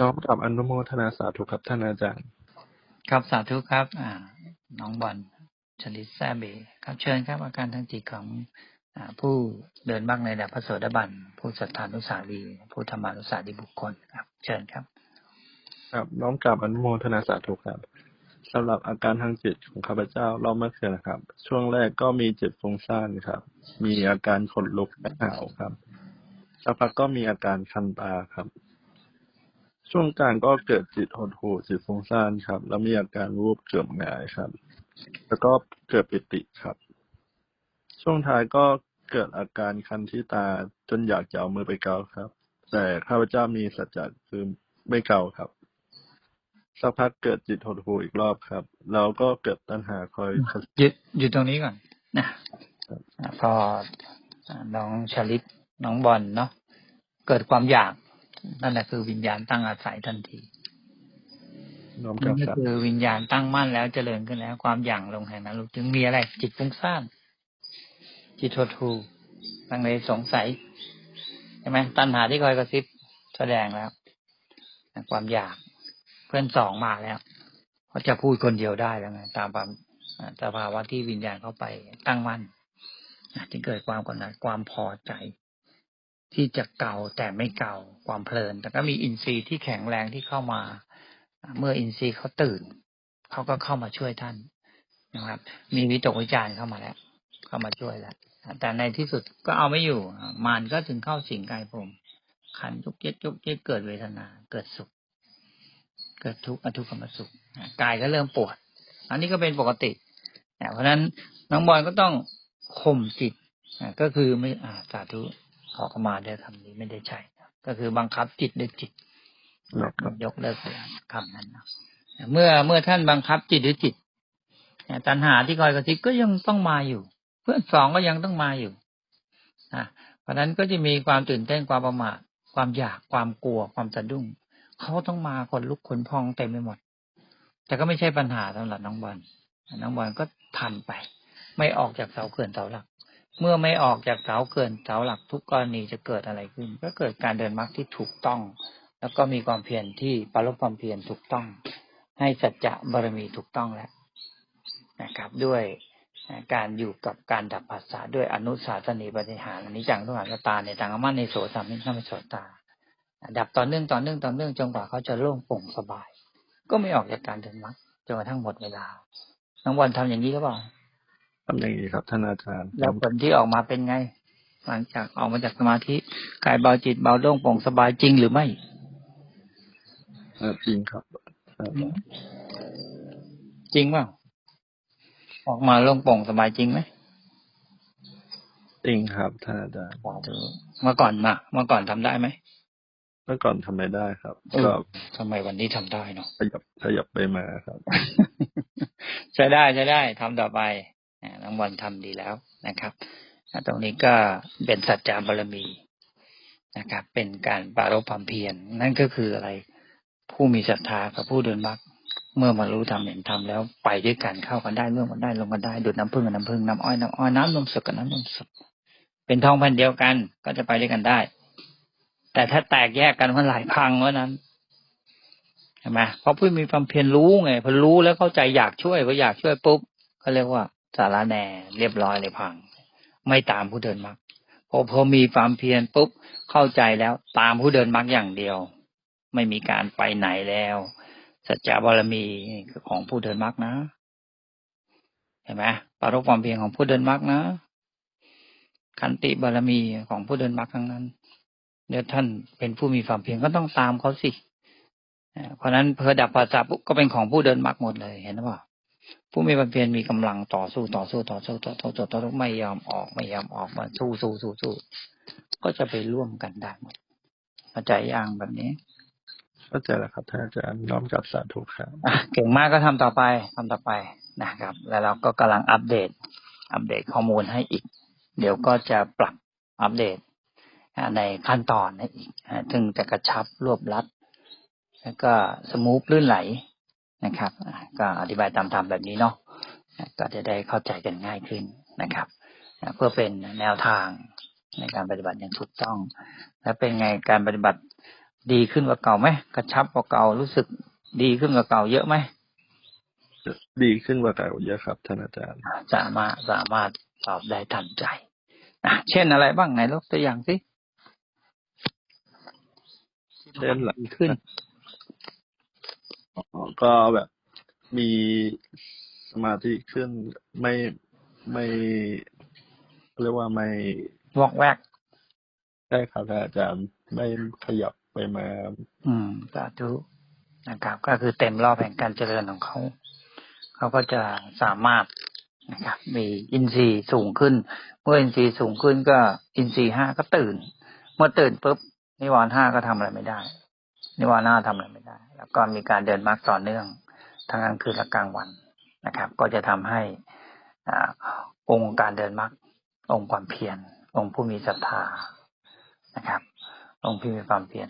น้อมกลับอนุโมทนาสาธุครับท่านอาจารย์ ครับสาธุครับ อ่า น้องบอลชลิตแซเบครับเชิญครับ อาการทางจิตของอาผู้เดินบ้างในระดับพระโสดาบันผู้ศรัทธานุสารีผู้ธรรมานุสารีบุคคลครับ เชิญครับ ครับ น้อมกลับอนุโมทนาสาธุครับสำหรับอาการทางจิตของข้าพเจ้ารอบเมื่อคืนนะครับ ช่วงแรกก็มีจิตฟุ้งซ่านครับ มีอาการขนลุกและหาวครับสักพักก็มีอาการคันตาครับ ช่วงกลางก็เกิดจิตหดหู่จิตฟุ้งซ่านครับ แล้วมีอาการวูบเกือบหงายครับ แล้วก็เกิดปิติครับ ช่วงท้ายก็เกิดอาการคันที่ตาจนอยากจะเอามือไปเกาครับ แต่ข้าพเจ้ามีสัจจะคือไม่เกาครับสักพักเกิดจิตหดหู่อีกรอบครับ แล้วก็เกิดตัณหาคอยหยุดหยุดตรงนี้ก่อนนะพอน้องชลิตน้องบอลเนาะเกิดความอยาก นั่นแหละคือวิญญาณตั้งอาศัยทันทีน้อมกนั่ลับนก็สาคือวิญญาณตั้งมั่นแล้วเจริญขึ้นแล้ว ความอย่างลงแห่งนั้นลูกจึงมีอะไร จิตฟุ้งซ่านจิตโททูลังเลสงสัยใช่ไหมตัณหาที่คอยกระซิบแสดงแล้วนะความอยากเพื่อนสองมาแล้วเขาจะพูดคนเดียวได้แล้วไงตามความอ่าสภาวะที่วิญญาณเข้าไปตั้งมั่นนะจึงเกิดความกดดันความพอใจ ที่จะเก่าแต่ไม่เก่าความเพลิน แต่ก็มีอินทรีย์ที่แข็งแรงที่เข้ามา เมื่ออินทรีย์เขาตื่น เขาก็เข้ามาช่วยท่านนะครับ มีวิตกวิจารณ์เข้ามาแล้ว เข้ามาช่วยแล้วแต่ในที่สุดก็เอาไม่อยู่ มารก็ถึงเข้าสิงกายผมขันจุกเจ็ดจุกเจ็ดเกิดเวทนา เกิดสุข เกิดทุกข์อทุกขมสุขกายก็เริ่มปวด อันนี้ก็เป็นปกติเพราะฉะนั้นน้องบอลก็ต้องข่มจิตก็คือไม่อาสาธุ ขอเข้ามาได้คำนี้ไม่ได้ใช้ก็คือบังคับจิตด้วยจิตครับยกเลิกเลยคำนั้นนะเมื่อเมื่อท่านบังคับจิตหรือจิตตัณหาที่คอยกระซิบก็ยังต้องมาอยู่ เพื่อนสองก็ยังต้องมาอยู่นะเพราะฉะนั้นก็จะมีความตื่นเต้นความประมาทความอยากความกลัวความสะดุ้งเขาต้องมาคนลุกขนพองเต็มไปหมด แต่ก็ไม่ใช่ปัญหาสำหรับน้องบอลน้องบอลก็ทำไป ไม่ออกจากเสาเขื่อนเสาหลัก เมื่อไม่ออกจากเสาเขื่อนเสาหลักทุกกรณีจะเกิดอะไรขึ้น ก็เกิดการเดินมรรคที่ถูกต้อง แล้วก็มีความเพียรที่ปรบความเพียรถูกต้อง ให้สัจจะบารมีถูกต้องแล้วนะครับ ด้วยการอยู่กับการดับภาษาด้วยอนุสาสนีปฏิหารอนนี้จังทุกขังตาในทางอมันในโสสามิข้าพโสตา ดับต่อเนื่องต่อเนื่องต่อเนื่องจนกว่าเขาจะโล่งโปร่งสบาย ก็ไม่ออกจากการเดินมรรคจนกระทั่งหมดเวลา น้องวันทำอย่างนี้หรือเปล่า ทำอย่างนี้ครับ ท่านอาจารย์ แล้วผลที่ออกมาเป็นไง หลังจากออกมาจากสมาธิกายเบาจิตเบาโล่งโปร่งสบายจริงหรือไม่เออจริงครับครับ จริงเปล่าออกมาโล่งโปร่งสบายจริงไหมจริงครับท่านอาจารย์สาธุเมื่อก่อนมาเมื่อก่อนทำได้ไหมเมื่อก่อนทำไม่ได้ครับเออก็ทำไมวันนี้ทำได้เนาะขยับขยับไปมาครับ ใช้ได้ใช้ได้ทำต่อไปอ่า น้องวันทำดีแล้วนะครับตรงนี้ก็เป็นสัจจาบารมีนะครับ เป็นการปารภความเพียรนั่นก็คืออะไร ผู้มีศรัทธากับผู้เดินมรรคเมื่อมารู้ทำเห็นทำแล้วไปด้วยกันเข้ากันได้ร่วมกันได้ลงกันได้ดูดน้ำพึ่งกับน้ำพึ่งน้ำอ้อยน้ำอ้อยน้ำนมสดกับน้ำนมสดเป็นทองแผ่นเดียวกัน ก็จะไปด้วยกันได้ แต่ถ้าแตกแยกกันเมื่อไหร่พังเมื่อนั้นใช่ไหมเพราะผู้มีความเพียรรู้ไงพอรู้แล้วเข้าใจอยากช่วยพออยากช่วยปุ๊บก็เรียกว่า สาระแหน่เรียบร้อยเลยพัง ไม่ตามผู้เดินมรรคพอพอมีความเพียรปุ๊บเข้าใจแล้วตามผู้เดินมรรคอย่างเดียว ไม่มีการไปไหนแล้ว สัจจะบารมีของผู้เดินมรรคนะเห็นไหมปรารภความเพียรของผู้เดินมรรคนะขันติบารมีของผู้เดินมรรคทั้งนั้นเดี๋ยวท่านเป็นผู้มีความเพียรก็ต้องตามเขาสิเพราะนั้นเพอดับภาษาปุ๊บก็เป็นของผู้เดินมรรคหมดเลยเห็นหรือเปล่า ผู้มีความเพียรมีกำลังต่อสู้ต่อสู้ต่อสู้ต่อสู้ต่อสู้ต่อสู้ไม่ยอมออกไม่ยอมออกมาสู้สู้สู้สู้ก็จะไปร่วมกันได้หมดเข้าใจอย่างแบบนี้เข้าใจแล้วครับท่านอาจารย์น้อมกลับสาธุครับอะเก่งมากก็ทำต่อไปทำต่อไปนะครับ แล้วเราก็กำลังอัปเดต อัปเดตข้อมูลให้อีก เดี๋ยวก็จะปรับอัปเดตอะในขั้นตอนให้อีกอะถึงจะกระชับรวบรัด แล้วก็สมูฟลื่นไหล นะครับอะก็อธิบายตามธรรมแบบนี้เนาะอะก็จะได้เข้าใจกันง่ายขึ้นนะครับอะเพื่อเป็นแนวทางในการปฏิบัติอย่างถูกต้อง และเป็นไงการปฏิบัติดีขึ้นกว่าเก่าไหมกระชับกว่าเก่ารู้สึกดีขึ้นกว่าเก่าเยอะไหมดีขึ้นกว่าเก่าเยอะครับท่านอาจารย์สามารถสามารถตอบได้ทันใจอะเช่นอะไรบ้างไหนยกตัวอย่างสิเช่นหลังดีขึ้นอ๋อ ก็แบบมีสมาธิขึ้น ไม่ไม่เรียกว่าไม่วอกแวกใช่ครับท่านอาจารย์ไม่ขยับไปมา อืมสาธุนะครับ ก็คือเต็มรอบแห่งการเจริญของเขา เขาก็จะสามารถนะครับ มีอินทรีย์สูงขึ้น เมื่ออินทรีย์สูงขึ้นก็ อินทรีย์ห้าก็ตื่น เมื่อตื่นปุ๊บนิวรณ์ห้าก็ทำอะไรไม่ได้ นิวรณ์ห้าทำอะไรไม่ได้ แล้วก็มีการเดินมรรคต่อเนื่อง ทั้งกลางคืนและกลางวันนะครับ ก็จะทำให้อองค์การเดินมรรคองค์ความเพียรองค์ผู้มีศรัทธานะครับ องค์ผู้มีความเพียร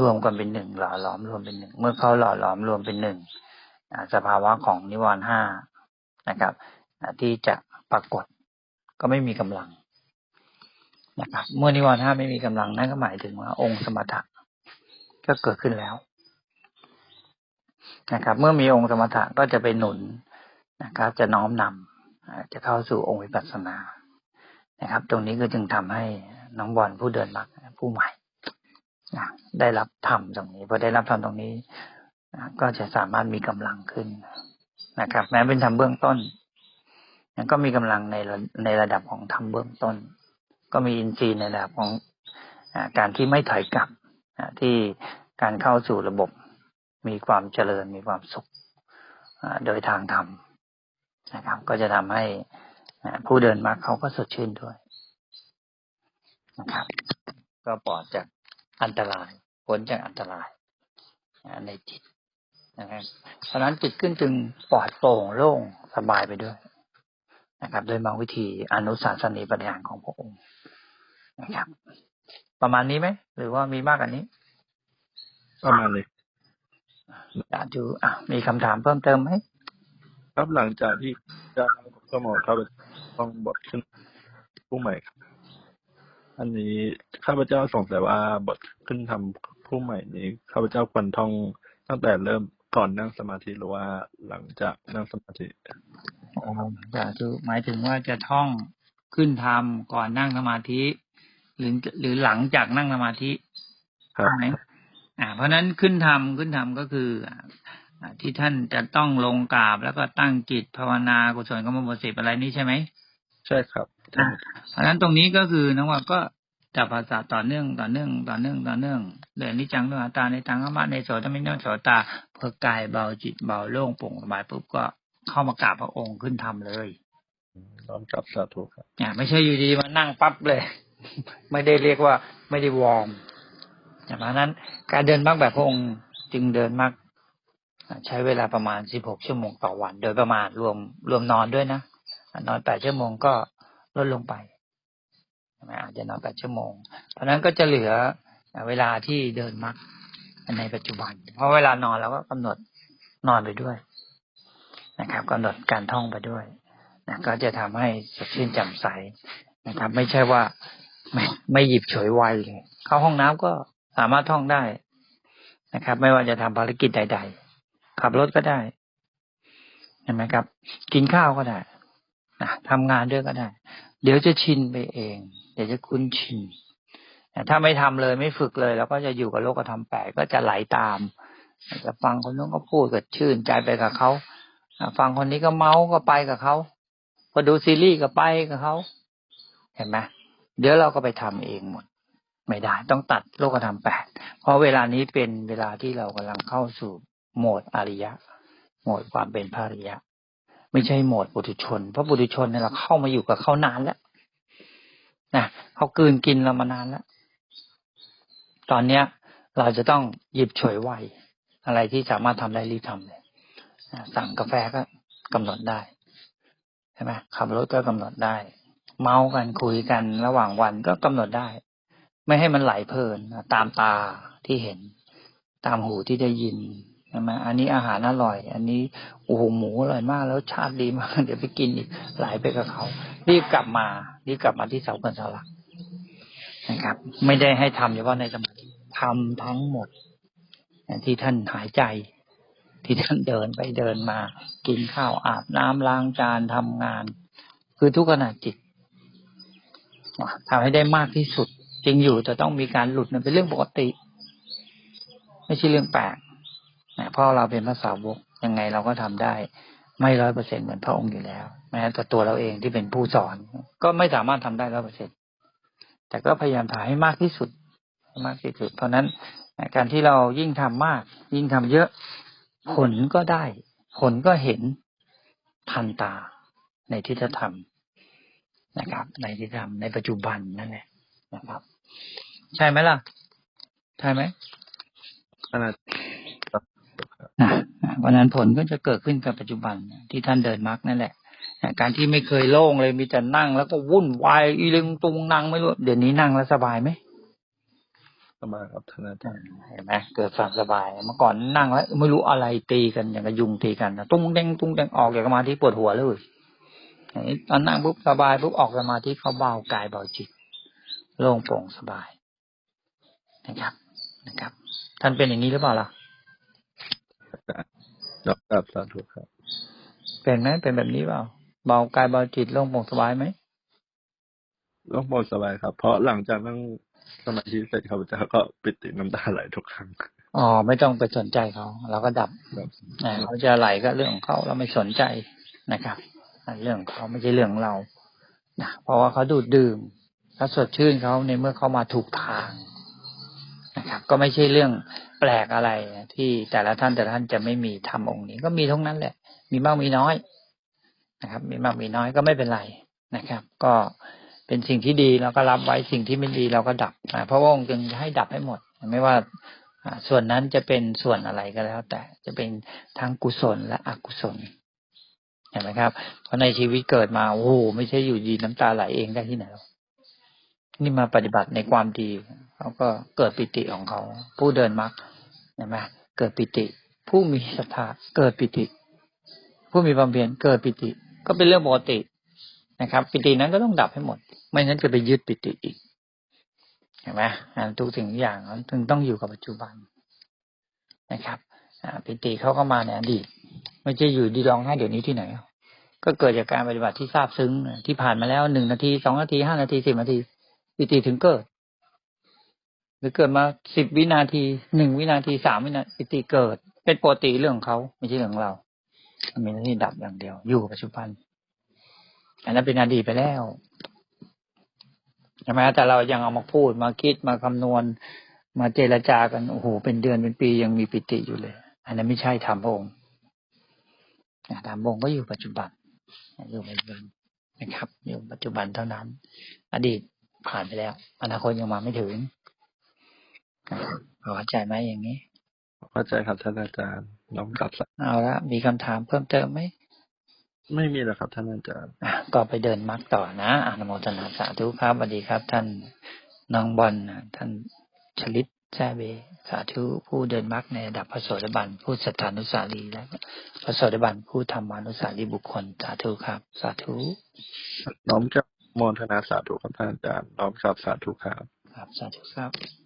รวมกันเป็นหนึ่งหล่อหลอมรวมเป็นหนึ่งเมื่อเขาหล่อหลอมรวมเป็นหนึ่งสภาวะของนิวรณ์ห้านะครับที่จะปรากฏก็ไม่มีกำลังนะครับ เมื่อนิวรณ์ห้าไม่มีกำลังนั่นก็หมายถึงว่าองค์สมถะก็เกิดขึ้นแล้ว นะครับ เมื่อมีองค์สมถะก็จะไปหนุนนะครับ จะน้อมนำอ่าจะเข้าสู่องค์วิปัสสนานะครับ ตรงนี้ก็จึงทำให้น้องบอลผู้เดินมรรคผู้ใหม่นะได้รับธรรมตรงนี้พอได้รับธรรมตรงนี้นะก็จะสามารถมีกำลังขึ้นนะครับ แม้เป็นธรรมเบื้องต้นนะก็มีกำลังในระในระดับของธรรมเบื้องต้น ก็มีอินทรีย์ในระดับของการที่ไม่ถอยกลับนะที่การเข้าสู่ระบบ มีความเจริญมีความสุขโดยทางธรรมนะครับ ก็จะทำให้ผู้เดินมาเขาก็สดชื่นด้วยนะครับ ก็ปลอดจากอันตรายพ้นจากอันตรายในจิตนะครับเพราะฉะนั้นจิตขึ้นจึงปลอดโปร่งโล่งสบายไปด้วยนะครับโดยมางวิธีอนุสาสนีปฏิหารของพระองค์นะครับ ประมาณนี้ไหมหรือว่ามีมากกว่านี้ ประมาณนี้ อยากดูอะมีคำถามเพิ่มเติมไหมครับหลังจากที่จะสมองเข้าไปต้องบทขึ้นผู้ใหม่ครับอันนี้ข้าพเจ้าสงสัยว่าบทขึ้นทำผู้ใหม่นี้ข้าพเจ้าควรท่องตั้งแต่เริ่มก่อนนั่งสมาธิหรือว่าหลังจากนั่งสมาธิอ๋อสาธุหมายถึงว่าจะท่องขึ้นทำก่อนนั่งสมาธิ หรือหรือหลังจากนั่งสมาธิครับใช่ไหม อ่าเพราะฉะนั้นขึ้นทำขึ้นทำก็คืออ่าที่ท่านจะต้องลงกราบแล้วก็ตั้งจิตภาวนากุศลกรรมบทสิบอะไรนี้ใช่ไหมใช่ครับอ่าเพราะฉะนั้นตรงนี้ก็คือน้องว่าก็จับภาษาต่อเนื่องต่อเนื่องต่อเนื่องต่อเนื่องเดินนิจังด้วยอัตตาในตังขมาในโสตมิโนโสตาเพื่อกายเบาจิตเบาโล่งโปร่งสบายปุ๊บก็เข้ามากราบพระองค์ขึ้นทำเลยน้อมกลับสาธุครับอ่าไม่ใช่อยู่ดีมานั่งปั๊บเลย ไม่ได้เรียกว่าไม่ได้วอร์ม เพราะนั้นการเดินมากแบบพระองค์จึงเดินมากใช้เวลาประมาณ16ชั่วโมงต่อวัน โดยประมาณรวมรวมนอนด้วยนะนอน8ชั่วโมงก็ลดลงไปใช่ไมอาจจะนอน8ชั่วโมง เพราะนั้นก็จะเหลือเวลาที่เดินมากในปัจจุบัน เพราะเวลานอนเราก็กำหนดนอนไปด้วยนะครับกำหนดการท่องไปด้วยนะก็จะทำให้สดชื่นแจ่มใสนะครับ ไม่ใช่ว่าไม่ไม่หยิบฉวยไวเลยเข้าห้องน้ำก็ สามารถท่องได้นะครับ ไม่ว่าจะทำภารกิจใด ๆ ขับรถก็ได้เห็นไหมครับ กินข้าวก็ได้นะทำงานด้วยก็ได้ เดี๋ยวจะชินไปเอง เดี๋ยวจะคุ้นชินถ้าไม่ทำเลยไม่ฝึกเลยเราก็จะอยู่กับโลกธรรมแปดก็จะไหลตามจะฟังคนนู้นก็พูดก็ชื่นใจไปกับเขาฟังคนนี้ก็เมาส์ก็ไปกับเขาพอดูซีรีส์ก็ไปกับเขาเห็นไหมเดี๋ยวเราก็ไปทำเองหมด ไม่ได้ ต้องตัดโลกธรรมแปดเพราะเวลานี้เป็นเวลาที่เรากำลังเข้าสู่โหมดอริยะ โหมดความเป็นพระอริยะ ไม่ใช่โหมดปุถุชน เพราะปุถุชนเนี่ยเราเข้ามาอยู่กับเขานานแล้วนะเขากืนกินเรามานานแล้ว ตอนเนี้ย เราจะต้องหยิบฉวยไวอะไรที่สามารถทำได้รีบทำเลยสั่งกาแฟก็กำหนดได้ใช่ไหมขับรถก็กำหนดได้ เมากันคุยกันระหว่างวันก็กำหนดได้ ไม่ให้มันไหลเพลินตามตาที่เห็น ตามหูที่ได้ยินใช่ไหมอันนี้อาหารอร่อย อันนี้โอ้โหหมูอร่อยมาก แล้วชาติดีมาก เดี๋ยวไปกินอีกไหลไปกับเขารีบกลับมารีบกลับมาที่เสาเกินสาลักนะครับ ไม่ได้ให้ทำเฉพาะในสมาธิทำทั้งหมดที่ท่านหายใจ ที่ท่านเดินไปเดินมา กินข้าวอาบน้ำล้างจานทำงาน คือทุกขณะจิตทำให้ได้มากที่สุด จริงอยู่จะต้องมีการหลุดนั้นเป็นเรื่องปกติ ไม่ใช่เรื่องแปลกนะเพราะเราเป็นภาษาวกยังไงเราก็ทำได้ ไม่ร้อยเปอร์เซ็นเหมือนพระองค์อยู่แล้ว แม้แต่ตัวเราเองที่เป็นผู้สอน ก็ไม่สามารถทำได้ร้อยเปอร์เซ็นแต่ก็พยายามถ่ายให้มากที่สุดมากที่สุด เพราะนั้นการที่เรายิ่งทำมาก ยิ่งทำเยอะ ผลก็ได้ ผลก็เห็นทันตาในทิฏฐธรรมนะครับ ในทิฏฐธรรมในปัจจุบันนั่นแหละนะครับ ใช่ไหมล่ะ ใช่ไหมท่านอาจารย์นะเพราะฉะนั้นผลก็จะเกิดขึ้นกับปัจจุบันที่ท่านเดินมรรคนั่นแหละนะการที่ไม่เคยโล่งเลยมีแต่นั่ง แล้วก็วุ่นวายอีลึงตุงนั่งไม่รู้เดี๋ยวนี้นั่งแล้วสบายไหมสบายครับท่านอาจารย์เห็นไหมเกิดความสบาย เมื่อก่อนนั่งแล้วไม่รู้อะไรตีกันอย่างกับยุงตีกันนะตุ้งเด้งตุ้งเด้งออกจากสมาธิปวดหัวเลยอันนี้ตอนนั่งปุ๊บสบายปุ๊บออกสมาธิเขาเบากายเบาจิต โล่งโปร่งสบาย นะครับนะครับ ท่านเป็นอย่างนี้หรือเปล่าล่ะยอมรับสาธุครับ เป็นไหมเป็นแบบนี้เปล่า เบากายเบาจิตโล่งโปร่งสบายไหมร่องบนสบายครับ เพราะหลังจากนั่งสมาธิเสร็จข้าพเจ้าก็ปิติน้ำตาไหลทุกครั้งอ๋อไม่ต้องไปสนใจเขาเราก็ดับแบบอ่าเขาจะไหลก็เรื่องของเขาเราไม่สนใจนะครับอ่าเรื่องของเขาไม่ใช่เรื่องของเรานะเพราะว่าเขาดูดดื่มเขาสดชื่นเขาในเมื่อเขามาถูกทางนะครับ ก็ไม่ใช่เรื่องแปลกอะไรที่แต่ละท่านแต่ละท่านจะไม่มีทำองค์นี้ ก็มีทั้งนั้นแหละ มีมากมีน้อยนะครับ มีมากมีน้อยก็ไม่เป็นไรนะครับ ก็เป็นสิ่งที่ดีเราก็รับไว้สิ่งที่ไม่ดีเราก็ดับเพราะว่าองค์จึงให้ดับให้หมด ไม่ว่าส่วนนั้นจะเป็นส่วนอะไรก็แล้ว แต่จะเป็นทั้งกุศลและอกุศลเห็นไหมครับ เพราะในชีวิตเกิดมาโอ้โหไม่ใช่อยู่ดีน้ำตาไหลเองได้ที่ไหนหรอก นี่มาปฏิบัติในความดีเขาก็เกิดปิติของเขา ผู้เดินมรรคเห็นไหมเกิดปิติ ผู้มีศรัทธาเกิดปิติ ผู้มีความเพียรเกิดปิติ ก็เป็นเรื่องปกตินะครับ ปิตินั้นก็ต้องดับให้หมด ไม่งั้นจะไปยึดปิติอีกเห็นไหมอ่าทุกสิ่งทุกอย่างมันถึงต้องอยู่กับปัจจุบันนะครับปิติเขาก็มาในอดีตไม่ใช่อยู่ดีร้องไห้เดี๋ยวนี้ที่ไหน ก็เกิดจากการปฏิบัติที่ทราบซึ้งที่ผ่านมาแล้วหนึ่งนาทีสองนาทีห้านาทีสิบนาที ปิติถึงเกิด หรือเกิดมาสิบวินาทีหนึ่งวินาทีสามวินาทีปิติเกิด เป็นปกติเรื่องของเขาไม่ใช่เรื่องของเรามีหน้าที่ดับอย่างเดียว อยู่ปัจจุบัน อันนั้นเป็นอดีตไปแล้วใช่ไหมแต่เรายังเอามาพูดมาคิดมาคำนวณ มาเจรจากันโอ้โหเป็นเดือนเป็นปียังมีปิติอยู่เลย อันนั้นไม่ใช่ธรรมองค์อ่าธรรมองค์ก็อยู่ปัจจุบันอยู่ปัจจุบันนะครับ อยู่ปัจจุบันเท่านั้น อดีต ผ่านไปแล้ว อนาคตยังมาไม่ถึงนะครับพอเข้าใจไหมอย่างนี้เข้าใจครับท่านอาจารย์น้อมกลับสาเอาละมีคำถามเพิ่มเติมไหมไม่มีแล้วครับท่านอาจารย์อะก็ไปเดินมักต่อนะอนุโมทนาสาธุครับสวัสดีครับ ท่านน้องบอลนะท่านชลิตแซ่เบสาธุผู้เดินมักในระดับพระโสดาบันผู้สัทธานุสารีและพระโสดาบันผู้ธรรมานุสารีบุคคลสาธุครับ สาธุน้อมกลับ โมทนาสาธุครับท่านอาจารย์น้อมกลับสาธุครับ ครับ สาธุครับ